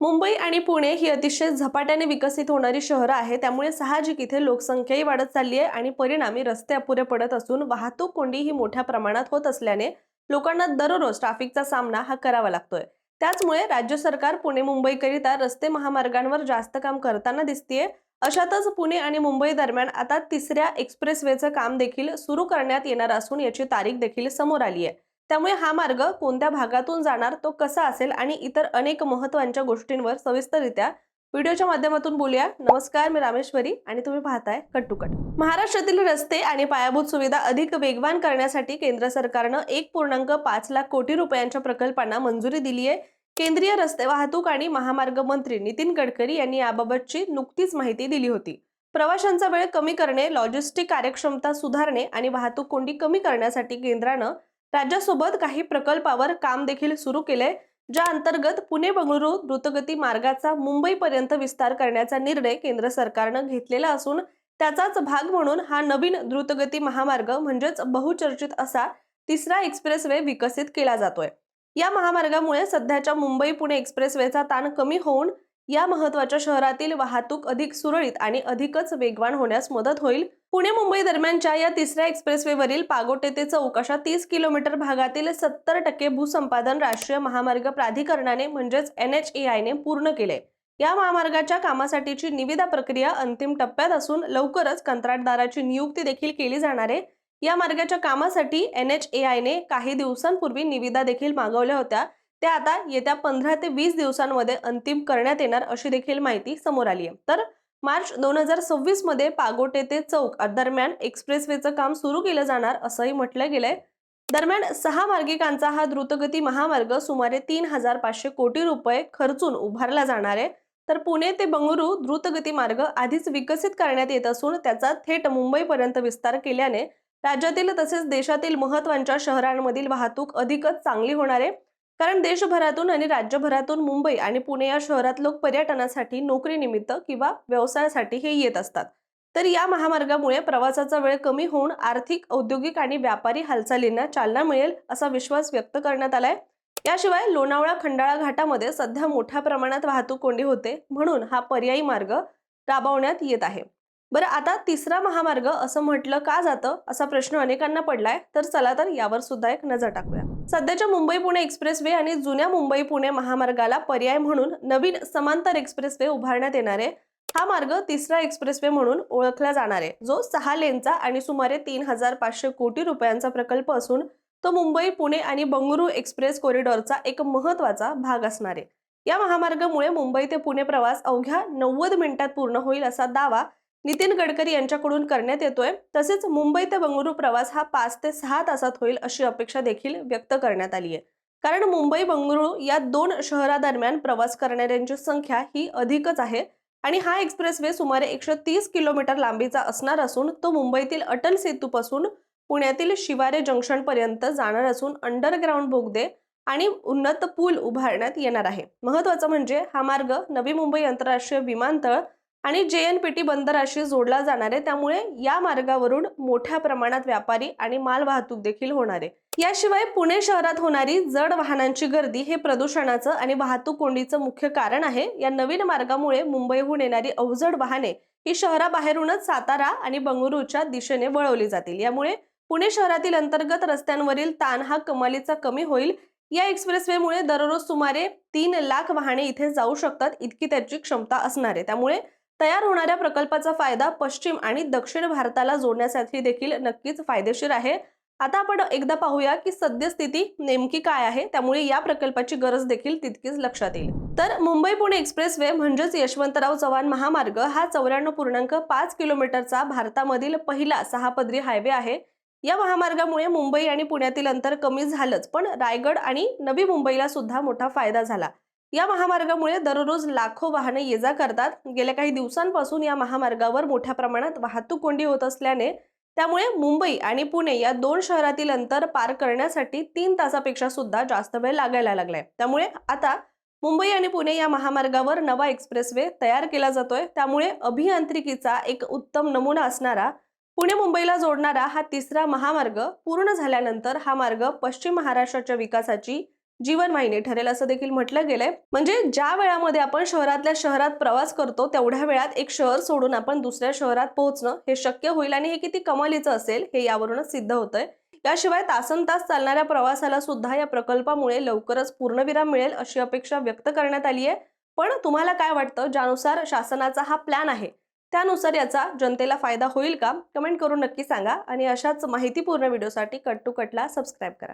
मुंबई आणि पुणे ही अतिशय झपाट्याने विकसित होणारी शहरं आहे त्यामुळे साहजिक इथे लोकसंख्याही वाढत चालली आहे आणि परिणामी रस्ते अपुरे पडत असून वाहतूक कोंडी ही मोठ्या प्रमाणात होत असल्याने लोकांना दररोज ट्रॅफिकचा सामना हा करावा लागतोय. त्याचमुळे राज्य सरकार पुणे मुंबईकरिता रस्ते महामार्गांवर जास्त काम करताना दिसतीये. अशातच पुणे आणि मुंबई दरम्यान आता तिसऱ्या एक्सप्रेसवेचं काम देखील सुरू करण्यात येणार असून याची तारीख देखील समोर आली आहे त्यामुळे हा मार्ग कोणत्या भागातून जाणार तो कसा असेल आणि इतर अनेक महत्त्वाच्या गोष्टींवर सविस्तररित्या व्हिडिओच्या माध्यमातून बोलूया. नमस्कार मी रामेश्वरी आणि तुम्ही पाहताय कट टू कट. महाराष्ट्रातील रस्ते आणि पायाभूत सुविधा अधिक वेगवान करण्यासाठी केंद्र सरकारनं एक पूर्णांक पाच लाख कोटी रुपयांच्या प्रकल्पांना मंजुरी दिली आहे. केंद्रीय रस्ते वाहतूक आणि महामार्ग मंत्री नितीन गडकरी यांनी याबाबतची नुकतीच माहिती दिली होती. प्रवाशांचा वेळ कमी करणे लॉजिस्टिक कार्यक्षमता सुधारणे आणि वाहतूक कोंडी कमी करण्यासाठी केंद्रानं राज्यासोबत काही प्रकल्पावर काम देखील सुरू केलंय ज्या अंतर्गत पुणे बंगळुरू द्रुतगती मार्गाचा मुंबईपर्यंत विस्तार करण्याचा निर्णय केंद्र सरकारनं घेतलेला असून त्याचाच भाग म्हणून हा नवीन द्रुतगती महामार्ग म्हणजेच बहुचर्चित असा तिसरा एक्सप्रेसवे विकसित केला जातोय. या महामार्गामुळे सध्याच्या मुंबई पुणे एक्सप्रेसवेचा ताण कमी होऊन या महत्त्वाच्या शहरातील वाहतूक अधिक सुरळीत आणि अधिकच वेगवान होण्यास मदत होईल पुणे मुंबई दरम्यानच्या या तिसऱ्या एक्सप्रेसवेवरील पागोटे ते चौक अशा तीस किलोमीटर भागातील सत्तर टक्के भूसंपादन राष्ट्रीय महामार्ग प्राधिकरणाने म्हणजेच एन एच ए आयने पूर्ण केले. या महामार्गाच्या कामासाठीची निविदा प्रक्रिया अंतिम टप्प्यात असून लवकरच कंत्राटदाराची नियुक्ती देखील केली जाणार आहे. या मार्गाच्या कामासाठी एन एच ए आयने काही दिवसांपूर्वी निविदा देखील मागवल्या होत्या. त्या आता येत्या पंधरा ते वीस दिवसांमध्ये अंतिम करण्यात येणार अशी देखील माहिती समोर आली आहे. तर मार्च दोन हजार सव्वीसमध्ये पागोटे ते चौक दरम्यान एक्सप्रेसवेचं काम सुरू केलं जाणार असंही म्हटलं गेलंय. दरम्यान सहा मार्गिकांचा हा द्रुतगती महामार्ग सुमारे तीन हजार पाचशे कोटी रुपये खर्चून उभारला जाणार आहे. तर पुणे ते बंगळुरू द्रुतगती मार्ग आधीच विकसित करण्यात येत असून त्याचा थेट मुंबईपर्यंत विस्तार केल्याने राज्यातील तसेच देशातील महत्त्वाच्या शहरांमधील वाहतूक अधिकच चांगली होणार आहे. कारण देशभरातून आणि राज्यभरातून मुंबई आणि पुणे या शहरात लोक पर्यटनासाठी नोकरीनिमित्त किंवा व्यवसायासाठी हे येत असतात. तर या महामार्गामुळे प्रवासाचा वेळ कमी होऊन आर्थिक औद्योगिक आणि व्यापारी हालचालींना चालना मिळेल असा विश्वास व्यक्त करण्यात आलाय. याशिवाय लोणावळा खंडाळा घाटामध्ये सध्या मोठ्या प्रमाणात वाहतूक कोंडी होते म्हणून हा पर्यायी मार्ग राबवण्यात येत आहे. बरं आता तिसरा महामार्ग असं म्हटलं का जातं? असा प्रश्न अनेकांना पडलाय. तर चला तर यावर सुद्धा एक नजर टाकूया. सध्याच्या मुंबई पुणे एक्सप्रेसवे आणि जुन्या मुंबई पुणे महामार्गाला पर्याय म्हणून नवीन समांतर एक्सप्रेसवे उभारण्यात येणार. आहे हा मार्ग तिसरा एक्सप्रेसवे म्हणून ओळखला जाणार आहे. जो सहा लेनचा आणि सुमारे तीन हजार पाचशे कोटी रुपयांचा प्रकल्प असून तो मुंबई पुणे आणि बंगळुरू एक्सप्रेस कॉरिडॉरचा एक महत्त्वाचा भाग असणार आहे. या महामार्गामुळे मुंबई ते पुणे प्रवास अवघ्या नव्वद मिनिटात पूर्ण होईल असा दावा नितीन गडकरी यांच्याकडून करण्यात येतोय. तसेच मुंबई ते बंगळुरू प्रवास हा पाच ते सहा तासात होईल अशी अपेक्षा देखील व्यक्त करण्यात आली आहे. कारण मुंबई बंगळुरू या दोन शहरादरम्यान प्रवास करणाऱ्यांची संख्या ही अधिकच आहे आणि हा एक्सप्रेसवे सुमारे एकशे तीस किलोमीटर लांबीचा असणार असून तो मुंबईतील अटल सेतूपासून पुण्यातील शिवारे जंक्शन पर्यंत जाणार असून अंडरग्राऊंड बोगदे आणि उन्नत पूल उभारण्यात येणार आहे. महत्वाचं म्हणजे हा मार्ग नवी मुंबई आंतरराष्ट्रीय विमानतळ आणि जे एन पी टी बंदराशी जोडला जाणार आहे त्यामुळे या मार्गावरून मोठ्या प्रमाणात व्यापारी आणि माल वाहतूक देखील होणार आहे. याशिवाय पुणे शहरात होणारी जड वाहनांची गर्दी हे प्रदूषणाचं आणि वाहतूक कोंडीचं मुख्य कारण आहे. या नवीन मार्गामुळे मुंबईहून येणारी अवजड वाहने ही शहराबाहेरूनच सातारा आणि बंगळुरूच्या दिशेने वळवली जातील. यामुळे पुणे शहरातील अंतर्गत रस्त्यांवरील ताण हा कमालीचा कमी होईल. या एक्सप्रेसवेमुळे दररोज सुमारे तीन लाख वाहने इथे जाऊ शकतात इतकी त्याची क्षमता असणार आहे. त्यामुळे तयार होणाऱ्या प्रकल्पाचा फायदा पश्चिम आणि दक्षिण भारताला जोडण्यासाठी देखील नक्कीच फायदेशीर आहे. आता आपण एकदा पाहूया की सद्यस्थिती नेमकी काय आहे त्यामुळे या प्रकल्पाची गरज देखील तितकीच लक्षात येईल. तर मुंबई पुणे एक्सप्रेसवे म्हणजेच यशवंतराव चव्हाण महामार्ग हा चौऱ्याण्णव पूर्णांक पाच किलोमीटरचा भारतामधील पहिला सहापदरी हायवे आहे. या महामार्गामुळे मुंबई आणि पुण्यातील अंतर कमी झालंच पण रायगड आणि नवी मुंबईला सुद्धा मोठा फायदा झाला. या महामार्गामुळे दररोज लाखो वाहने ये जा करतात. गेल्या काही दिवसांपासून या महामार्गावर मोठ्या प्रमाणात वाहतूक कोंडी होत असल्याने त्यामुळे मुंबई आणि पुणे या दोन शहरातील अंतर पार करण्यासाठी तीन तासापेक्षा सुद्धा जास्त वेळ लागायला लागलाय. त्यामुळे आता मुंबई आणि पुणे या महामार्गावर नवा एक्सप्रेसवे तयार केला जातोय. त्यामुळे अभियांत्रिकीचा एक उत्तम नमुना असणारा पुणे मुंबईला जोडणारा हा तिसरा महामार्ग पूर्ण झाल्यानंतर हा मार्ग पश्चिम महाराष्ट्राच्या विकासाची जीवनवाहिनी ठरेल असं देखील म्हटलं गेलंय. म्हणजे ज्या वेळामध्ये आपण शहरातल्या शहरात प्रवास करतो तेवढ्या वेळात एक शहर सोडून आपण दुसऱ्या शहरात पोहोचणं हे शक्य होईल आणि हे किती कमालीचं असेल हे यावरूनच सिद्ध होतंय. याशिवाय तासन तास चालणाऱ्या प्रवासाला सुद्धा या प्रकल्पामुळे लवकरच पूर्णविराम मिळेल अशी अपेक्षा व्यक्त करण्यात आली आहे. पण तुम्हाला काय वाटतं? ज्यानुसार शासनाचा हा प्लॅन आहे त्यानुसार याचा जनतेला फायदा होईल का? कमेंट करून नक्की सांगा आणि अशाच माहितीपूर्ण व्हिडिओसाठी कट टू कटला सबस्क्राईब करा.